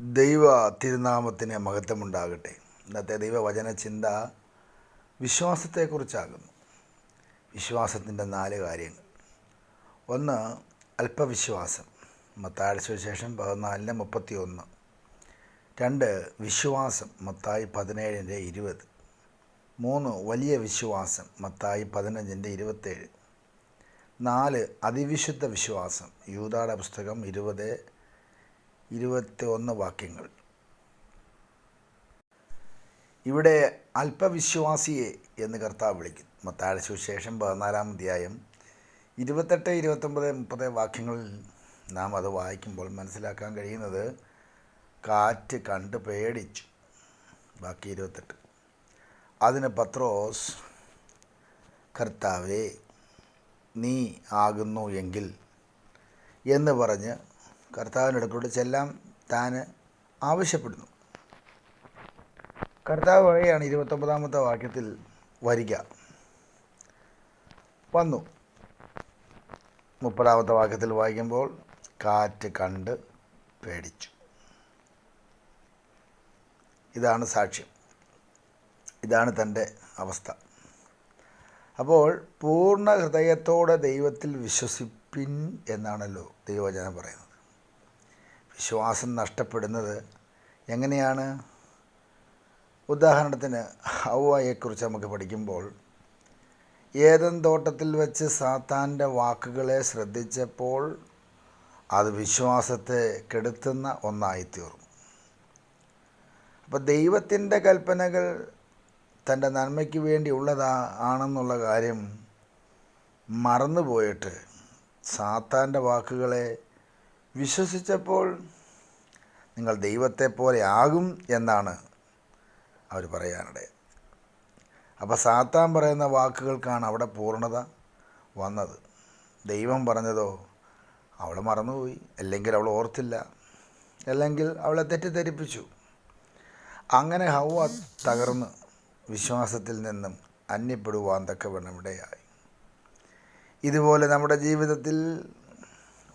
ദൈവ തിരുനാമത്തിന് മഹത്വമുണ്ടാകട്ടെ. ഇന്നത്തെ ദൈവവചന ചിന്ത വിശ്വാസത്തെക്കുറിച്ചാകുന്നു. വിശ്വാസത്തിന്റെ നാല് കാര്യങ്ങൾ. ഒന്ന് അല്പവിശ്വാസം. മത്തായ സുവിശേഷം പതിനാലിന് മുപ്പത്തി ഒന്ന് രണ്ട് വിശ്വാസം. മത്തായി പതിനേഴിന്റെ ഇരുപത്. മൂന്ന് വലിയ വിശ്വാസം. മത്തായി പതിനഞ്ചിന്റെ ഇരുപത്തേഴ്. നാല് അതിവിശുദ്ധ വിശ്വാസം. യൂതാട പുസ്തകം ഇരുപത് ഇരുപത്തി ഒന്ന് വാക്യങ്ങൾ. ഇവിടെ അല്പവിശ്വാസിയെ എന്ന് കർത്താവ് വിളിക്കുന്നു മത്താഴ സുവിശേഷം പതിനാലാം അധ്യായം ഇരുപത്തെട്ട് ഇരുപത്തൊമ്പത് മുപ്പത് വാക്യങ്ങളിൽ നാം അത് വായിക്കുമ്പോൾ മനസ്സിലാക്കാൻ കഴിയുന്നത് കാറ്റ് കണ്ട് പേടിച്ചു. ബാക്കി ഇരുപത്തെട്ട്. അതിന് പത്രോസ് കർത്താവേ നീ ആകുന്നു എങ്കിൽ എന്ന് പറഞ്ഞ് കർത്താവിനടുക്കൂടെ ചെല്ലാൻ താൻ ആവശ്യപ്പെടുന്നു. കർത്താവ് വഴിയാണ് ഇരുപത്തൊമ്പതാമത്തെ വാക്യത്തിൽ വരിക. വന്നു. മുപ്പതാമത്തെ വാക്യത്തിൽ വായിക്കുമ്പോൾ കാറ്റ് കണ്ട് പേടിച്ചു. ഇതാണ് സാക്ഷ്യം. ഇതാണ് തന്റെ അവസ്ഥ. അപ്പോൾ പൂർണ ഹൃദയത്തോടെ ദൈവത്തിൽ വിശ്വസിപ്പിൻ എന്നാണല്ലോ ദൈവവചനം പറയുന്നത്. വിശ്വാസം നഷ്ടപ്പെടുന്നത് എങ്ങനെയാണ്? ഉദാഹരണത്തിന് ഹവായെക്കുറിച്ച് നമുക്ക് പഠിക്കുമ്പോൾ ഏതൻ തോട്ടത്തിൽ വെച്ച് സാത്താന്റെ വാക്കുകളെ ശ്രദ്ധിച്ചപ്പോൾ അത് വിശ്വാസത്തെ കെടുത്തുന്ന ഒന്നായിത്തീർന്നു. അപ്പോൾ ദൈവത്തിന്റെ കൽപ്പനകൾ തന്റെ നന്മയ്ക്ക് വേണ്ടി ഉള്ളതാ ആണെന്നുള്ള കാര്യം മറന്നുപോയിട്ട് സാത്താന്റെ വാക്കുകളെ വിശ്വസിച്ചപ്പോൾ നിങ്ങൾ ദൈവത്തെ പോലെ ആകും എന്നാണ് അവർ പറയാനിടയത് അപ്പോൾ സാത്താൻ പറയുന്ന വാക്കുകൾക്കാണ് അവിടെ പൂർണത വന്നത്. ദൈവം പറഞ്ഞതോ അവൾ മറന്നുപോയി അല്ലെങ്കിൽ അവൾ ഓർത്തില്ല അല്ലെങ്കിൽ അവളെ തെറ്റിദ്ധരിപ്പിച്ചു. അങ്ങനെ ഹവ തകർന്ന് വിശ്വാസത്തിൽ നിന്നും അന്യപ്പെടുവാൻ തക്കവണ്ണം ഇടയായി. ഇതുപോലെ നമ്മുടെ ജീവിതത്തിൽ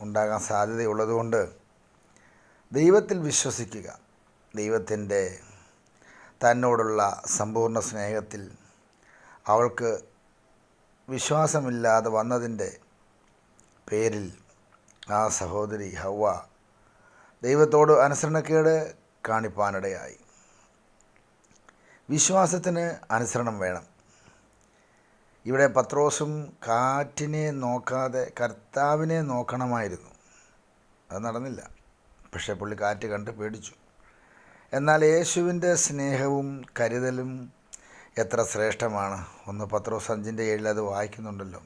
ഉണ്ടാകാൻ സാധ്യതയുള്ളതുകൊണ്ട് ദൈവത്തിൽ വിശ്വസിക്കുക. ദൈവത്തിന്റെ തന്നോടുള്ള സമ്പൂർണ സ്നേഹത്തിൽ അവൾക്ക് വിശ്വാസമില്ലാതെ വന്നതിന്റെ പേരിൽ ആ സഹോദരി ഹവ ദൈവത്തോട് അനുസരണക്കേട് കാണിപ്പാനിടയായി. വിശ്വാസത്തിന് അനുസരണം വേണം. ഇവിടെ പത്രോസും കാറ്റിനെ നോക്കാതെ കർത്താവിനെ നോക്കണമായിരുന്നു. അത് നടന്നില്ല. പക്ഷേ പുള്ളി കാറ്റ് കണ്ട് പേടിച്ചു. എന്നാൽ യേശുവിന്റെ സ്നേഹവും കരുതലും എത്ര ശ്രേഷ്ഠമാണ്. ഒന്ന് പത്രോസ് അഞ്ചിന്റെ ഏഴിൽ അത് വായിക്കുന്നുണ്ടല്ലോ.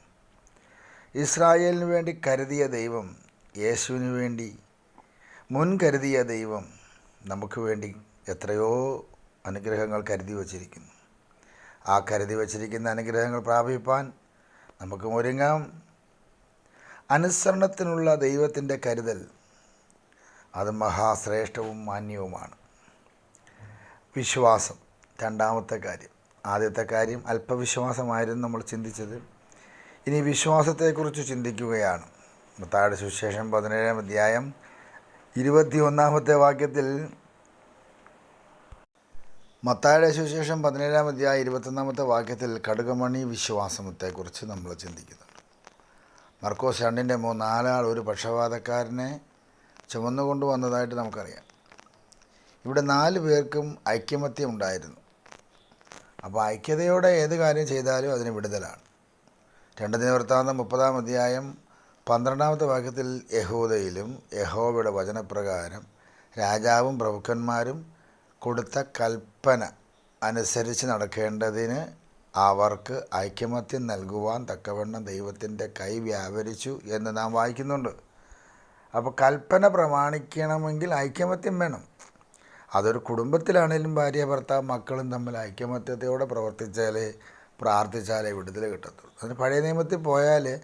ഇസ്രായേലിന് വേണ്ടി കരുതിയ ദൈവം യേശുവിന് വേണ്ടി മുൻകരുതിയ ദൈവം നമുക്ക് വേണ്ടി എത്രയോ അനുഗ്രഹങ്ങൾ കരുതി വച്ചിരിക്കുന്നു. ആ കരുതി വച്ചിരിക്കുന്ന അനുഗ്രഹങ്ങൾ പ്രാപിപ്പാൻ നമുക്ക് ഒരുങ്ങാം. അനുസരണത്തിനുള്ള ദൈവത്തിന്റെ കരുതൽ അത് മഹാശ്രേഷ്ഠവും മാന്യവുമാണ്. വിശ്വാസം രണ്ടാമത്തെ കാര്യം. ആദ്യത്തെ കാര്യം അല്പവിശ്വാസമായിരുന്നു നമ്മൾ ചിന്തിച്ചത്. ഇനി വിശ്വാസത്തെക്കുറിച്ച് ചിന്തിക്കുകയാണ്. മത്തായുടെ സുശേഷം പതിനേഴാം അധ്യായം ഇരുപത്തി ഒന്നാമത്തെ വാക്യത്തിൽ മത്തായുടെ സുവിശേഷം പതിനേഴാം അധ്യായ ഇരുപത്തൊന്നാമത്തെ വാക്യത്തിൽ കടുകമണി വിശ്വാസത്തെക്കുറിച്ച് നമ്മൾ ചിന്തിക്കുന്നുണ്ട് മർക്കോസ് രണ്ടിന്റെ മൂന്ന് നാലാൾ ഒരു പക്ഷപാതക്കാരനെ ചുമന്നുകൊണ്ട് വന്നതായിട്ട് നമുക്കറിയാം. ഇവിടെ നാല് പേർക്കും ഐക്യമത്യം ഉണ്ടായിരുന്നു. അപ്പോൾ ഐക്യതയോടെ ഏത് കാര്യം ചെയ്താലും അതിന് വിടുതലാണ്. രണ്ട് നിവർത്താന്തം മുപ്പതാം അധ്യായം പന്ത്രണ്ടാമത്തെ വാക്യത്തിൽ യഹൂദയിലും യഹോവയുടെ വചനപ്രകാരം രാജാവും പ്രഭുക്കന്മാരും കൊടുത്ത കൽപ്പന അനുസരിച്ച് നടക്കേണ്ടതിന് അവർക്ക് ഐക്യമത്യം നൽകുവാൻ തക്കവണ്ണം ദൈവത്തിന്റെ കൈ വ്യാപരിച്ചു എന്ന് നാം വായിക്കുന്നുണ്ട്. അപ്പോൾ കൽപ്പന പ്രമാണിക്കണമെങ്കിൽ ഐക്യമത്യം വേണം. അതൊരു കുടുംബത്തിലാണേലും ഭാര്യ ഭർത്താവ് മക്കളും തമ്മിൽ ഐക്യമത്യത്തോടെ പ്രവർത്തിച്ചാലേ പ്രാർത്ഥിച്ചാലേ വിടുതൽ കിട്ടത്തുള്ളൂ. അതിന് പഴയ നിയമത്തിൽ പോയാൽ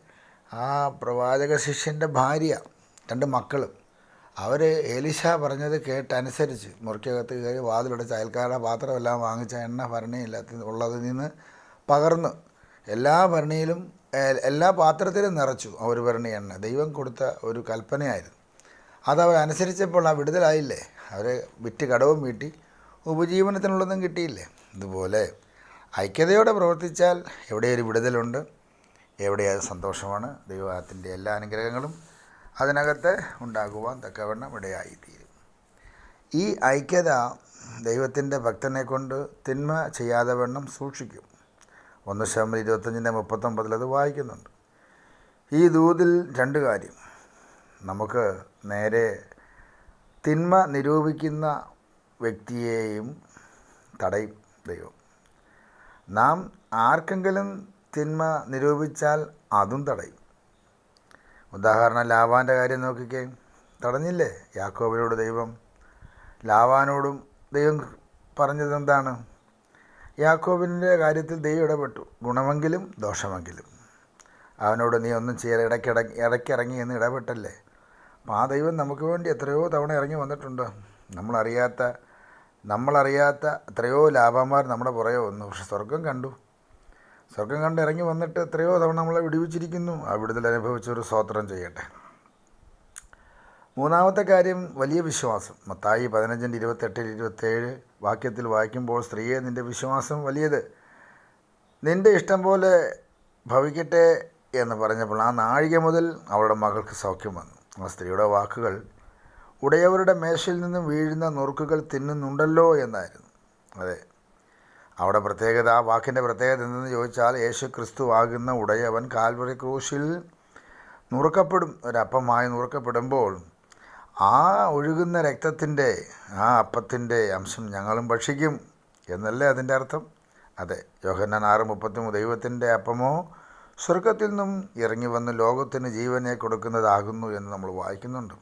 ആ പ്രവാചക ശിഷ്യന്റെ ഭാര്യ രണ്ട് മക്കളും അവർ എലിശ പറഞ്ഞത് കേട്ടനുസരിച്ച് മുറിക്കകത്ത് കയറി വാതിലടച്ച് അയൽക്കാരുടെ പാത്രമെല്ലാം വാങ്ങിച്ച എണ്ണ ഭരണിയില്ലാത്ത ഉള്ളതിൽ നിന്ന് പകർന്ന് എല്ലാ ഭരണിയിലും എല്ലാ പാത്രത്തിലും നിറച്ചു ആ ഒരു ഭരണി എണ്ണ. ദൈവം കൊടുത്ത ഒരു കൽപ്പനയായിരുന്നു. അതവർ അനുസരിച്ചപ്പോൾ ആ വിടുതലായില്ലേ? അവർ വിറ്റ് കടവും വീട്ടി ഉപജീവനത്തിനുള്ളതും കിട്ടിയില്ലേ? ഇതുപോലെ ഐക്യതയോടെ പ്രവർത്തിച്ചാൽ എവിടെയൊരു വിടുതലുണ്ട് എവിടെ അത് സന്തോഷമാണ്. ദൈവത്തിന്റെ എല്ലാ അനുഗ്രഹങ്ങളും അതിനകത്ത് ഉണ്ടാകുവാൻ തക്കവണ്ണം ഇടയായിത്തീരും. ഈ ഐക്യത ദൈവത്തിന്റെ ഭക്തനെ കൊണ്ട് തിന്മ ചെയ്യാതെ വണ്ണം സൂക്ഷിക്കും. ഒന്ന് ശതമാനം ഇരുപത്തഞ്ചിന്റെ മുപ്പത്തൊമ്പതിൽ അത് വായിക്കുന്നുണ്ട്. ഈ ദൂതിൽ രണ്ട് കാര്യം. നമുക്ക് നേരെ തിന്മ നിരൂപിക്കുന്ന വ്യക്തിയെയും തടയും ദൈവം. നാം ആർക്കെങ്കിലും തിന്മ നിരൂപിച്ചാൽ അതും തടയും. ഉദാഹരണം ലാവാന്റെ കാര്യം നോക്കിക്കേ. തടഞ്ഞില്ലേ? യാക്കോബിനോട് ദൈവം ലാവാനോടും ദൈവം പറഞ്ഞത് എന്താണ് യാക്കോബിന്റെ കാര്യത്തിൽ ദൈവം ഇടപെട്ടു. ഗുണമെങ്കിലും ദോഷമെങ്കിലും. അവനോട് നീ ഒന്നും ചെയ്യാൻ ഇടയ്ക്കിടയ്ക്ക് ഇടയ്ക്കിറങ്ങി എന്ന് ഇടപെട്ടല്ലേ? ആ ദൈവം നമുക്ക് വേണ്ടി എത്രയോ തവണ ഇറങ്ങി വന്നിട്ടുണ്ട്. നമ്മളറിയാത്ത നമ്മളറിയാത്ത എത്രയോ ലാഭന്മാർ നമ്മുടെ പുറകെ വന്നു. പക്ഷെ സ്വർഗം കണ്ടു. സ്വർഗം കണ്ട് ഇറങ്ങി വന്നിട്ട് എത്രയോ തവണ നമ്മളെ വിടുവിച്ചിരിക്കുന്നു. ആ വിടുതൽ അനുഭവിച്ചൊരു സ്വോത്രം ചെയ്യട്ടെ. മൂന്നാമത്തെ കാര്യം വലിയ വിശ്വാസം. മത്തായി പതിനഞ്ചിന്റെ ഇരുപത്തെട്ടിൽ ഇരുപത്തേഴ് വാക്യത്തിൽ വായിക്കുമ്പോൾ സ്ത്രീയെ നിന്റെ വിശ്വാസം വലിയത്. നിന്റെ ഇഷ്ടം പോലെ ഭവിക്കട്ടെ എന്ന് പറഞ്ഞപ്പോൾ ആ നാഴിക മുതൽ അവളുടെ മകൾക്ക് സൗഖ്യം വന്നു. ആ സ്ത്രീയുടെ വാക്കുകൾ ഉടയവരുടെ മേശയിൽ നിന്നും വീഴുന്ന നുറുക്കുകൾ തിന്നുന്നുണ്ടല്ലോ എന്നായിരുന്നു. അതെ അവിടെ പ്രത്യേകത ആ വാക്കിന്റെ പ്രത്യേകത എന്തെന്ന് ചോദിച്ചാൽ യേശു ക്രിസ്തു ആകുന്ന ഉടയവൻ കാൽവറി ക്രൂശിൽ നുറുക്കപ്പെടും. ഒരപ്പമായി നുറുക്കപ്പെടുമ്പോൾ ആ ഒഴുകുന്ന രക്തത്തിന്റെ ആ അപ്പത്തിന്റെ അംശം ഞങ്ങളും ഭക്ഷിക്കും എന്നല്ലേ അതിന്റെ അർത്ഥം? അതെ യോഹന്നാൻ ആറ് മുപ്പത്തിമൂന്ന് ദൈവത്തിന്റെ അപ്പമോ സ്വർഗത്തിൽ നിന്നും ഇറങ്ങി വന്ന് ലോകത്തിന് ജീവനെ കൊടുക്കുന്നതാകുന്നു എന്ന് നമ്മൾ വായിക്കുന്നുണ്ട്.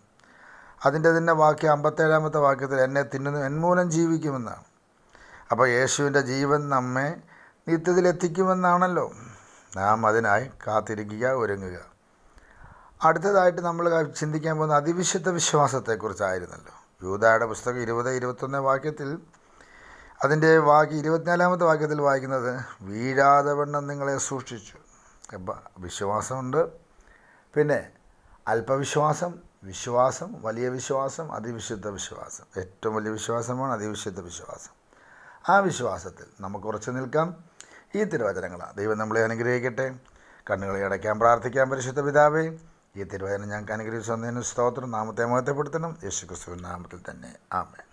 അതിന്റെ തന്നെ വാക്യം അമ്പത്തേഴാമത്തെ വാക്യത്തിൽ എന്നെ തിന്നുന്നു എന്മൂലം ജീവിക്കുമെന്നാണ്. അപ്പോൾ യേശുവിന്റെ ജീവൻ നമ്മെ നിത്യത്തിലെത്തിക്കുമെന്നാണല്ലോ. നാം അതിനായി കാത്തിരിക്കുക ഒരുങ്ങുക. അടുത്തതായിട്ട് നമ്മൾ ചിന്തിക്കാൻ പോകുന്ന അതിവിശുദ്ധ വിശ്വാസത്തെക്കുറിച്ചായിരുന്നല്ലോ. യൂതായുടെ പുസ്തകം ഇരുപത് ഇരുപത്തൊന്ന് വാക്യത്തിൽ അതിന്റെ വാക്യം ഇരുപത്തിനാലാമത്തെ വാക്യത്തിൽ വായിക്കുന്നത് വീഴാതെ വണ്ണം നിങ്ങളെ സൂക്ഷിച്ചു. വിശ്വാസമുണ്ട്. പിന്നെ അല്പവിശ്വാസം വിശ്വാസം വലിയ വിശ്വാസം അതിവിശുദ്ധ വിശ്വാസം. ഏറ്റവും വലിയ വിശ്വാസമാണ് അതിവിശുദ്ധ വിശ്വാസം. ആ വിശ്വാസത്തിൽ നമുക്ക് ഉറച്ചു നിൽക്കാം. ഈ തിരുവചനങ്ങളാണ് ദൈവം നമ്മളെ അനുഗ്രഹിക്കട്ടെ. കണ്ണുകളെ അടയ്ക്കാൻ പ്രാർത്ഥിക്കാൻ പരിശുദ്ധ പിതാവേ. ഈ തിരുവചനം ഞങ്ങൾക്ക് അനുഗ്രഹിച്ചു വന്നതിന് സ്തോത്രം നാമത്തെ മഹത്വപ്പെടുത്തണം. യേശു നാമത്തിൽ തന്നെ. ആമേ